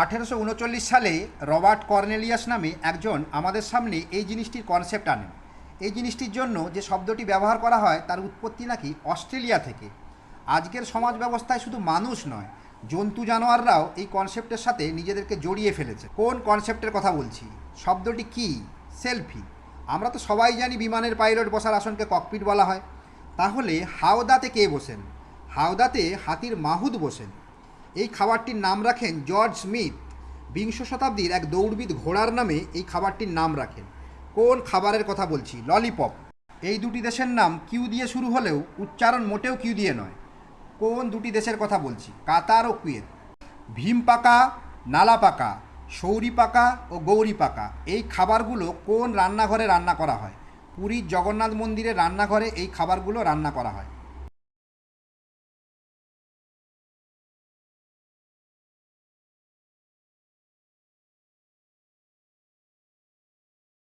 আঠেরোশো উনচল্লিশ সালে রবার্ট কর্নেলিয়াস নামে একজন আমাদের সামনে এই জিনিসটির কনসেপ্ট আনেন। এই জিনিসটির জন্য যে শব্দটি ব্যবহার করা হয় তার উৎপত্তি নাকি অস্ট্রেলিয়া থেকে। আজকের সমাজ ব্যবস্থায় শুধু মানুষ নয়, জন্তু জানোয়াররাও এই কনসেপ্টের সাথে নিজেদেরকে জড়িয়ে ফেলেছে। কোন কনসেপ্টের কথা বলছি? শব্দটি কি? সেলফি। আমরা তো সবাই জানি বিমানের পাইলট বসার আসনকে ককপিট বলা হয়। তাহলে হাওদাতে কে বসেন? হাওদাতে হাতির মাহুদ বসেন। এই খাবারটির নাম রাখেন জর্জ স্মিথ। বিংশ শতাব্দীর এক দৌড়বিদ ঘোড়ার নামে এই খাবারটির নাম রাখেন। কোন খাবারের কথা বলছি? ললিপপ। এই দুটি দেশের নাম কিউ দিয়ে শুরু হলেও উচ্চারণ মোটেও কিউ দিয়ে নয়। কোন দুটি দেশের কথা বলছি? কাতার ও কুয়েত। ভীম পাকা, নালা পাকা, সৌরি পাকা ও গৌরী পাকা। এই খাবারগুলো কোন রান্নাঘরে রান্না করা হয়? পুরীর জগন্নাথ মন্দিরের রান্নাঘরে এই খাবারগুলো রান্না করা হয়।